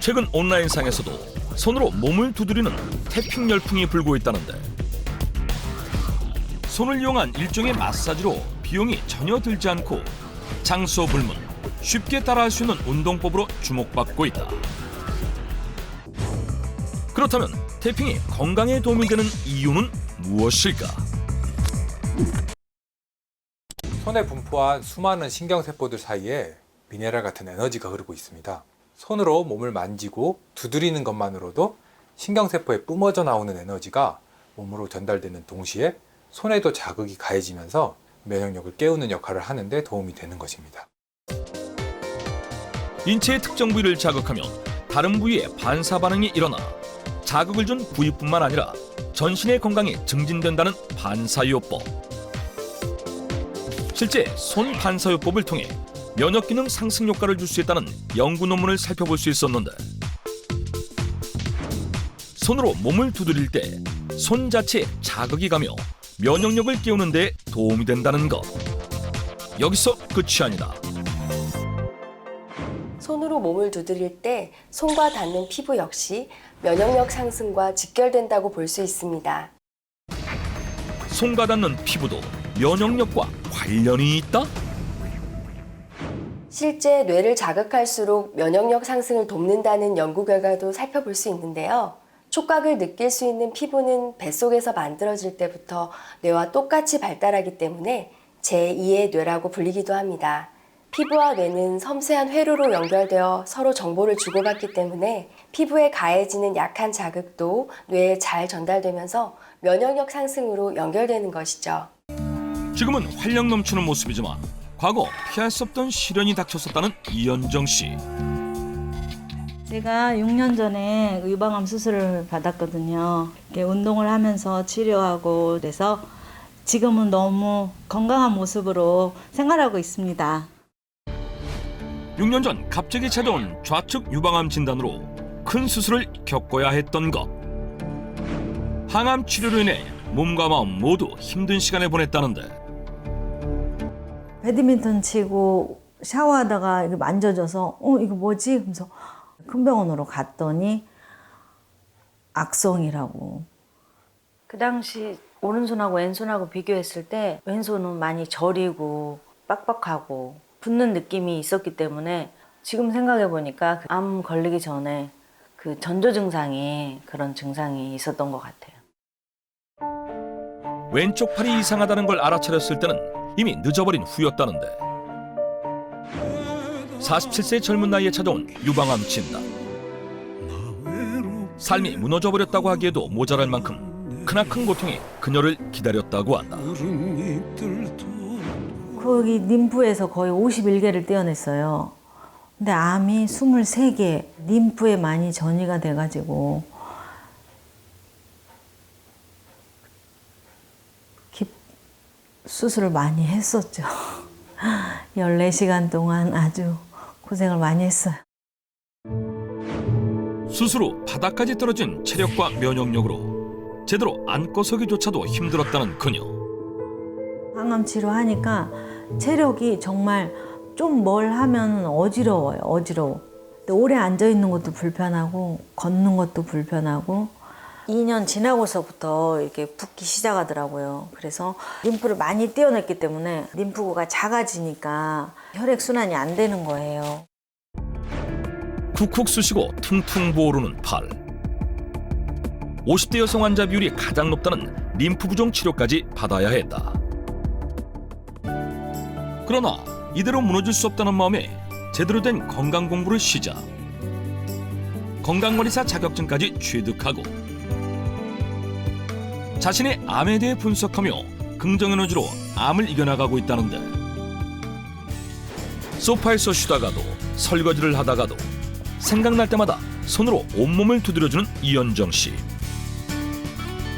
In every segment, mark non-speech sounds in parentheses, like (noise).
최근 온라인상에서도 손으로 몸을 두드리는 태핑 열풍이 불고 있다는데 손을 이용한 일종의 마사지로 비용이 전혀 들지 않고 장소 불문 쉽게 따라할 수 있는 운동법으로 주목받고 있다. 그렇다면 태핑이 건강에 도움이 되는 이유는 무엇일까? 손에 분포한 수많은 신경세포들 사이에 미네랄 같은 에너지가 흐르고 있습니다. 손으로 몸을 만지고 두드리는 것만으로도 신경세포에 뿜어져 나오는 에너지가 몸으로 전달되는 동시에 손에도 자극이 가해지면서 면역력을 깨우는 역할을 하는데 도움이 되는 것입니다. 인체의 특정 부위를 자극하면 다른 부위에 반사 반응이 일어나 자극을 준 부위뿐만 아니라 전신의 건강이 증진된다는 반사요법. 실제 손 반사요법을 통해 면역 기능 상승 효과를 줄 수 있다는 연구 논문을 살펴볼 수 있었는데 손으로 몸을 두드릴 때 손 자체에 자극이 가며 면역력을 깨우는 데 도움이 된다는 것. 여기서 끝이 아니다. 손으로 몸을 두드릴 때 손과 닿는 피부 역시 면역력 상승과 직결된다고 볼 수 있습니다. 손과 닿는 피부도 면역력과 관련이 있다? 실제 뇌를 자극할수록 면역력 상승을 돕는다는 연구 결과도 살펴볼 수 있는데요. 촉각을 느낄 수 있는 피부는 뱃속에서 만들어질 때부터 뇌와 똑같이 발달하기 때문에 제2의 뇌라고 불리기도 합니다. 피부와 뇌는 섬세한 회로로 연결되어 서로 정보를 주고받기 때문에 피부에 가해지는 약한 자극도 뇌에 잘 전달되면서 면역력 상승으로 연결되는 것이죠. 지금은 활력 넘치는 모습이지만 과거 피할 수 없던 시련이 닥쳤었다는 이현정 씨. 제가 6년 전에 유방암 수술을 받았거든요. 운동을 하면서 치료하고 그래서 지금은 너무 건강한 모습으로 생활하고 있습니다. 6년 전 갑자기 찾아온 좌측 유방암 진단으로 큰 수술을 겪어야 했던 것. 항암 치료로 인해 몸과 마음 모두 힘든 시간을 보냈다는데 배드민턴 치고 샤워하다가 이렇게 만져져서 어 이거 뭐지? 하면서 큰 병원으로 갔더니 악성이라고. 그 당시 오른손하고 왼손하고 비교했을 때 왼손은 많이 저리고 빡빡하고 붓는 느낌이 있었기 때문에 지금 생각해 보니까 그암 걸리기 전에 그 전조 증상이 그런 증상이 있었던 것 같아요. 왼쪽 팔이 이상하다는 걸 알아차렸을 때는 이미 늦어버린 후였다는데. 47세 젊은 나이에 찾아온 유방암 진단. 삶이 무너져버렸다고 하기에도 모자랄 만큼 크나큰 고통이 그녀를 기다렸다고 한다. 거기 림프에서 거의 51개를 떼어냈어요. 근데 암이 23개, 림프에 많이 전이가 돼가지고 수술을 많이 했었죠. (laughs) 14시간 동안 아주 고생을 많이 했어요. 수술 후 바닥까지 떨어진 체력과 면역력으로 제대로 앉고 서기조차도 힘들었다는 그녀 항암 치료하니까 체력이 정말 좀 뭘 하면 어지러워요. 어지러워. 오래 앉아 있는 것도 불편하고 걷는 것도 불편하고 2년 지나고서부터 이렇게 붓기 시작하더라고요. 그래서 림프를 많이 떼어냈기 때문에 림프구가 작아지니까 혈액 순환이 안 되는 거예요. 쿡쿡 쑤시고 퉁퉁 부어오르는 팔 50대 여성 환자 비율이 가장 높다는 림프 부종 치료까지 받아야 했다 그러나 이대로 무너질 수 없다는 마음에 제대로 된 건강 공부를 시작 건강관리사 자격증까지 취득하고 자신의 암에 대해 분석하며 긍정 에너지로 암을 이겨나가고 있다는데 소파에서 쉬다가도 설거지를 하다가도 생각날 때마다 손으로 온몸을 두드려주는 이현정 씨.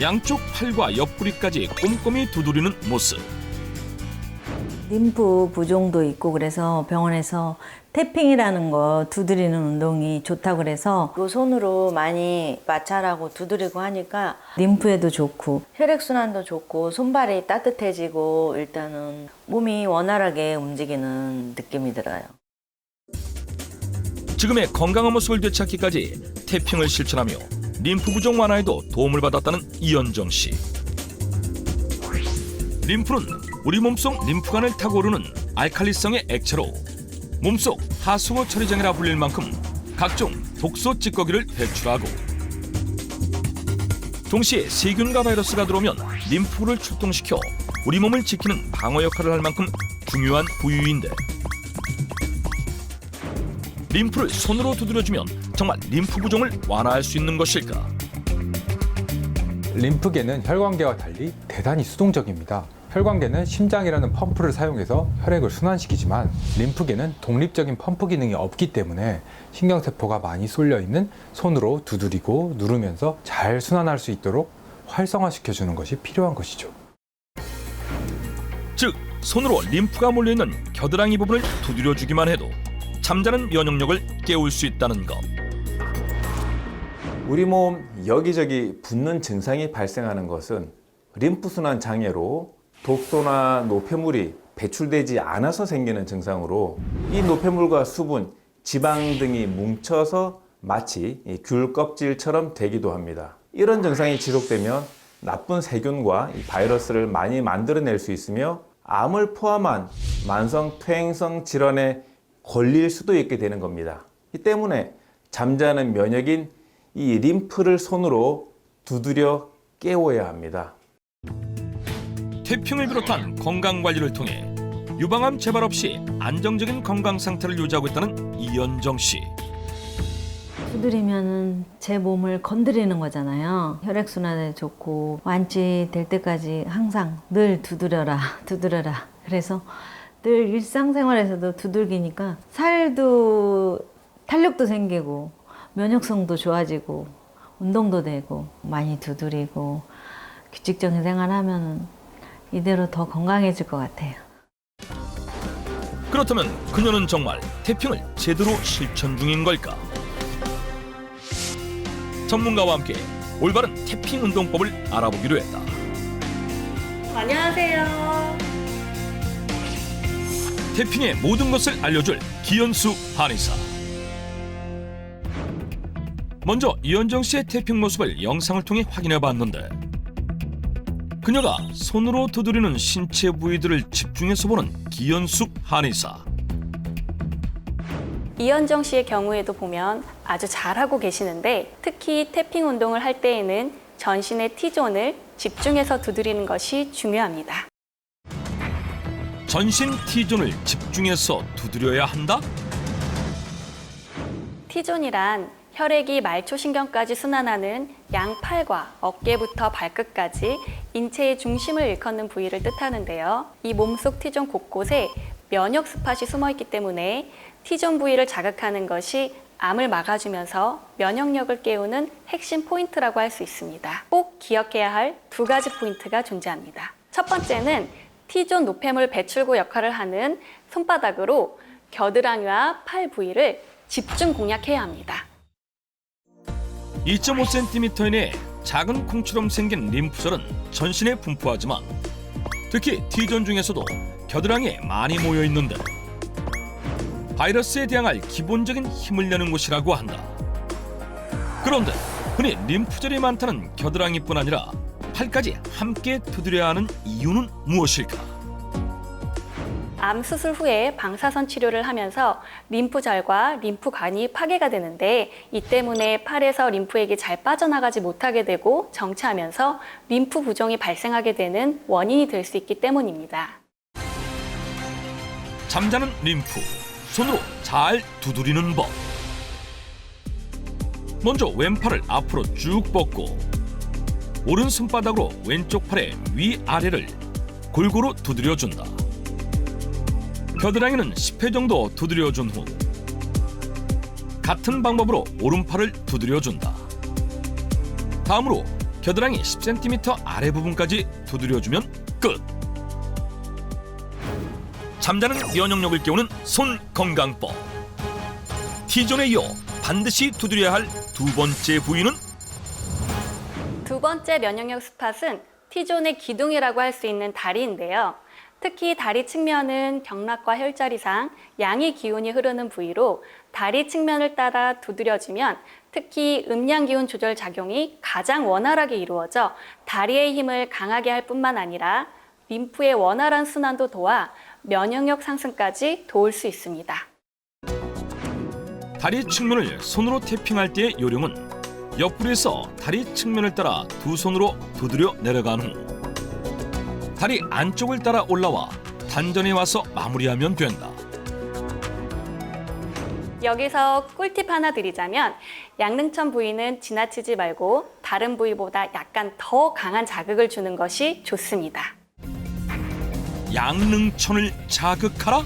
양쪽 팔과 옆구리까지 꼼꼼히 두드리는 모습. 림프 부종도 있고 그래서 병원에서 태핑이라는 거 두드리는 운동이 좋다고 그래서 그 손으로 많이 마찰하고 두드리고 하니까 림프에도 좋고 혈액 순환도 좋고 손발이 따뜻해지고 일단은 몸이 원활하게 움직이는 느낌이 들어요. 지금의 건강한 모습을 되찾기까지 태핑을 실천하며 림프 부종 완화에도 도움을 받았다는 이현정 씨. 림프는 우리 몸속 림프관을 타고 오르는 알칼리성의 액체로 몸속 하수구 처리장이라 불릴 만큼 각종 독소 찌꺼기를 배출하고 동시에 세균과 바이러스가 들어오면 림프를 출동시켜 우리 몸을 지키는 방어 역할을 할 만큼 중요한 부위인데 림프를 손으로 두드려주면 정말 림프 부종을 완화할 수 있는 것일까? 림프계는 혈관계와 달리 대단히 수동적입니다. 혈관계는 심장이라는 펌프를 사용해서 혈액을 순환시키지만 림프계는 독립적인 펌프 기능이 없기 때문에 신경세포가 많이 쏠려 있는 손으로 두드리고 누르면서 잘 순환할 수 있도록 활성화시켜주는 것이 필요한 것이죠. 즉 손으로 림프가 몰려있는 겨드랑이 부분을 두드려주기만 해도 잠자는 면역력을 깨울 수 있다는 것. 우리 몸 여기저기 붓는 증상이 발생하는 것은 림프순환 장애로 독소나 노폐물이 배출되지 않아서 생기는 증상으로 이 노폐물과 수분, 지방 등이 뭉쳐서 마치 이귤 껍질처럼 되기도 합니다. 이런 증상이 지속되면 나쁜 세균과 이 바이러스를 많이 만들어낼 수 있으며 암을 포함한 만성 퇴행성 질환에 걸릴 수도 있게 되는 겁니다. 이 때문에 잠자는 면역인 이 림프를 손으로 두드려 깨워야 합니다. 태핑을 비롯한 건강 관리를 통해 유방암 재발 없이 안정적인 건강 상태를 유지하고 있다는 이현정 씨. 두드리면은 제 몸을 건드리는 거잖아요. 혈액 순환에 좋고 완치될 때까지 항상 늘 두드려라, (laughs) 두드려라. 그래서 늘 일상생활에서도 두들기니까 살도 탄력도 생기고 면역성도 좋아지고 운동도 되고 많이 두드리고 규칙적인 생활하면은 이대로 더 건강해질 것 같아요. 그렇다면 그녀는 정말 태핑을 제대로 실천 중인 걸까? 전문가와 함께 올바른 태핑 운동법을 알아보기로 했다. 안녕하세요. 태핑의 모든 것을 알려줄 기현수 한의사. 먼저 이현정 씨의 태핑 모습을 영상을 통해 확인해 봤는데 그녀가 손으로 두드리는 신체 부위들을 집중해서 보는 기현숙 한의사. 이현정 씨의 경우에도 보면 아주 잘하고 계시는데 특히 태핑 운동을 할 때에는 전신의 T존을 집중해서 두드리는 것이 중요합니다. 전신 T존을 집중해서 두드려야 한다? T존이란 혈액이 말초신경까지 순환하는 양팔과 어깨부터 발끝까지 인체의 중심을 일컫는 부위를 뜻하는데요. 이 몸속 T존 곳곳에 면역 스팟이 숨어 있기 때문에 T존 부위를 자극하는 것이 암을 막아주면서 면역력을 깨우는 핵심 포인트라고 할 수 있습니다. 꼭 기억해야 할 두 가지 포인트가 존재합니다. 첫 번째는 T존 노폐물 배출구 역할을 하는 손바닥으로 겨드랑이와 팔 부위를 집중 공략해야 합니다. 2.5cm 이내의 작은 콩처럼 생긴 림프절은 전신에 분포하지만 특히 T존 중에서도 겨드랑이에 많이 모여 있는데 바이러스에 대항할 기본적인 힘을 내는 곳이라고 한다. 그런데 흔히 림프절이 많다는 겨드랑이뿐 아니라 팔까지 함께 두드려야 하는 이유는 무엇일까? 암 수술 후에 방사선 치료를 하면서 림프절과 림프관이 파괴가 되는데 이 때문에 팔에서 림프액이 잘 빠져나가지 못하게 되고 정체하면서 림프 부종이 발생하게 되는 원인이 될 수 있기 때문입니다. 잠자는 림프 손으로 잘 두드리는 법. 먼저 왼팔을 앞으로 쭉 뻗고 오른 손바닥으로 왼쪽 팔의 위아래를 골고루 두드려 준다. 겨드랑이는 10회 정도 두드려 준 후 같은 방법으로 오른팔을 두드려 준다. 다음으로 겨드랑이 10cm 아래 부분까지 두드려 주면 끝. 잠자는 면역력을 깨우는 손 건강법. T존에 이어 반드시 두드려야 할 두 번째 부위는 두 번째 면역력 스팟은 T존의 기둥이라고 할 수 있는 다리인데요. 특히 다리 측면은 경락과 혈자리상 양의 기운이 흐르는 부위로 다리 측면을 따라 두드려지면 특히 음양 기운 조절 작용이 가장 원활하게 이루어져 다리의 힘을 강하게 할 뿐만 아니라 림프의 원활한 순환도 도와 면역력 상승까지 도울 수 있습니다. 다리 측면을 손으로 태핑할 때의 요령은 옆구리에서 다리 측면을 따라 두 손으로 두드려 내려간 후 다리 안쪽을 따라 올라와 단전에 와서 마무리하면 된다. 여기서 꿀팁 하나 드리자면 양릉천 부위는 지나치지 말고 다른 부위보다 약간 더 강한 자극을 주는 것이 좋습니다. 양릉천을 자극하라?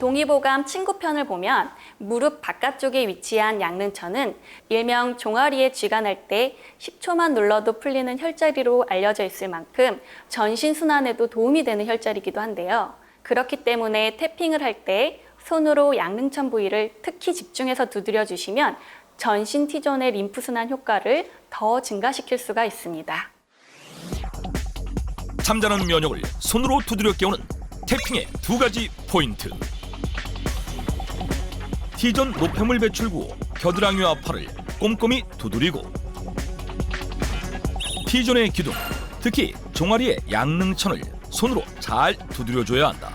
동의보감 친구 편을 보면 무릎 바깥쪽에 위치한 양릉천은 일명 종아리에 쥐가 날 때 10초만 눌러도 풀리는 혈자리로 알려져 있을 만큼 전신 순환에도 도움이 되는 혈자리이기도 한데요. 그렇기 때문에 태핑을 할 때 손으로 양릉천 부위를 특히 집중해서 두드려 주시면 전신 T존의 림프 순환 효과를 더 증가시킬 수가 있습니다. 잠자는 면역을 손으로 두드려 깨우는 태핑의 두 가지 포인트. T존 노폐물 배출구 겨드랑이 아파를 꼼꼼히 두드리고 T존의 기둥, 특히 종아리의 양릉천을 손으로 잘 두드려줘야 한다.